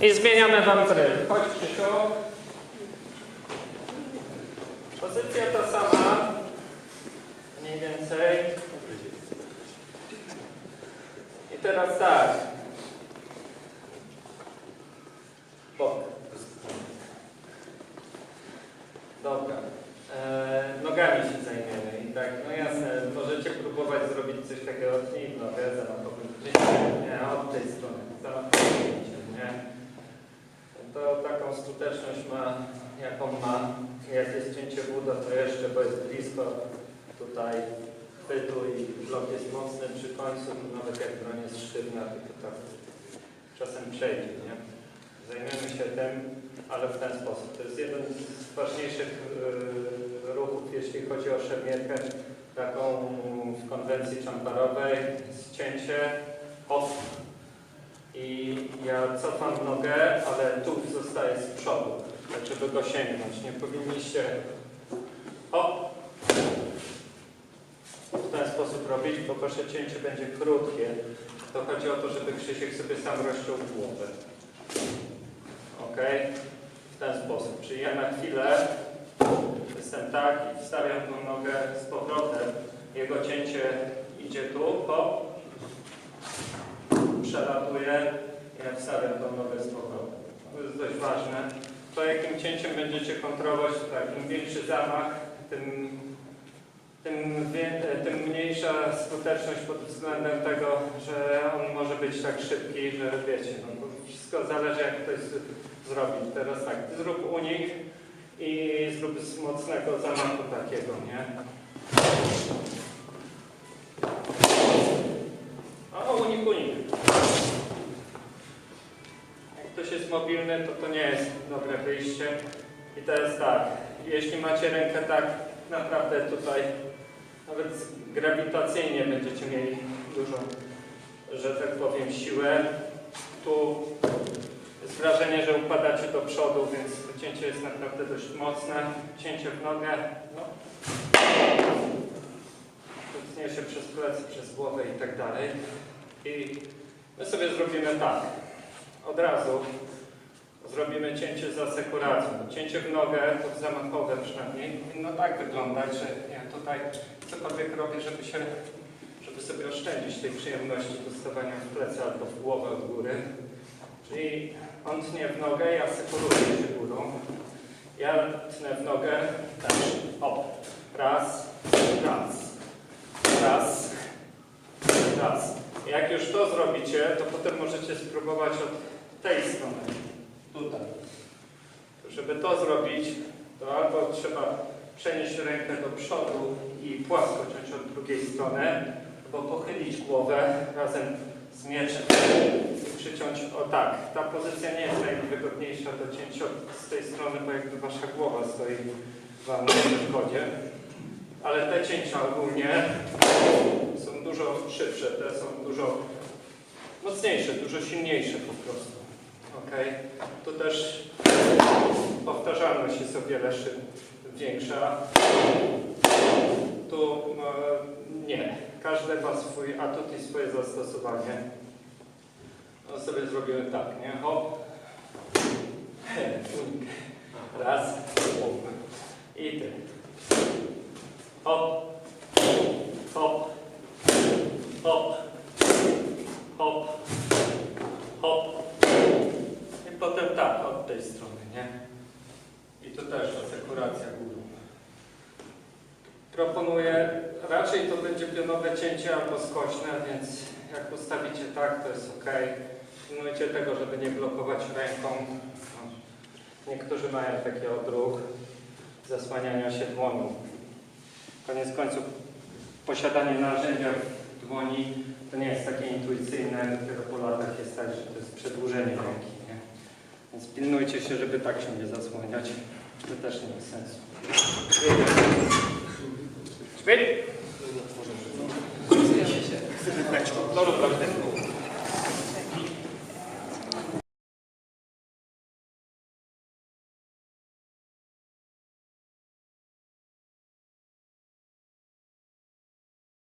I zmieniamy wam dryl. Chodź Krzysiu. Pozycja ta sama. Mniej więcej. I teraz tak. Bok. Dobra. E, nogami się zajmiemy. I tak, no jasne, możecie próbować zrobić coś takiego i nogę, zamachowym cięciem, nie, od tej strony, zamachowym cięciem, nie. To taką skuteczność ma, jaką ma, jak jest cięcie buda, to jeszcze, bo jest blisko tutaj chwytu i blok jest mocny przy końcu, nawet jak broń jest sztywna, to tak czasem przejdzie, nie. Zajmiemy się tym, ale w ten sposób. To jest jeden z ważniejszych yy, ruchów, jeśli chodzi o szermierkę, taką w konwencji czamparowej, cięcie, hop. I ja cofam nogę, ale tu zostaje z przodu, tak żeby go sięgnąć. Nie powinniście hop. W ten sposób robić, bo wasze cięcie będzie krótkie. To chodzi o to, żeby Krzysiek sobie sam rozciął głowę. Ok? W ten sposób. Czyli ja na chwilę jestem tak i wstawiam tą nogę z powrotem. Jego cięcie idzie tu, hop. Przelatuję. Ja wstawiam tą nogę z powrotem. To jest dość ważne. To jakim cięciem będziecie kontrolować, tak, im większy zamach, tym, tym, tym mniejsza skuteczność pod względem tego, że on może być tak szybki, że wiecie, no, wszystko zależy jak ktoś zrobi. Teraz tak, zrób unik i zrób z mocnego zamachu takiego, nie? Mobilny, to to nie jest dobre wyjście. I teraz tak, jeśli macie rękę tak naprawdę tutaj, nawet grawitacyjnie będziecie mieli dużo, że tak powiem, siłę. Tu jest wrażenie, że upadacie do przodu, więc to cięcie jest naprawdę dość mocne. Cięcie w nogę, no. Się przez plecy, przez głowę i tak dalej. I my sobie zrobimy tak. Od razu zrobimy cięcie z asekuracją. Cięcie w nogę, to zamachowe przynajmniej, powinno tak wyglądać, że ja tutaj cokolwiek robię, żeby się, żeby sobie oszczędzić tej przyjemności dostawania w plecy albo w głowę od góry. Czyli on tnie w nogę, ja sekuruję się górą. Ja tnę w nogę, tak, hop, raz, raz, raz, raz. Jak już to zrobicie, to potem możecie spróbować od tej strony, tutaj. Żeby to zrobić, to albo trzeba przenieść rękę do przodu i płasko ciąć od drugiej strony, albo pochylić głowę razem z mieczem i przyciąć o tak. Ta pozycja nie jest najwygodniejsza do cięcia z tej strony, bo jakby wasza głowa stoi wam na przeszkodzie. Ale te cięcia ogólnie są dużo szybsze, te są dużo mocniejsze, dużo silniejsze po prostu. Ok? Tu też powtarzalność jest o wiele większa. Tu no, nie. Każdy ma swój atut i swoje zastosowanie. No sobie zrobimy tak, nie? Hop. Raz. I ty. Hop. Hop. Hop. Hop. I potem tak, od tej strony, nie? I to też asekuracja górą. Proponuję, raczej to będzie pionowe cięcie albo skośne, więc jak ustawicie tak, to jest ok. Pilnujcie tego, żeby nie blokować ręką. No, Niektórzy mają taki odruch zasłaniania się dłonią. Koniec końców posiadanie narzędzia w dłoni to nie jest takie intuicyjne, dopiero po latach jest tak, że to jest przedłużenie ręki. Więc pilnujcie się, żeby tak się nie zasłaniać. To też nie ma sensu.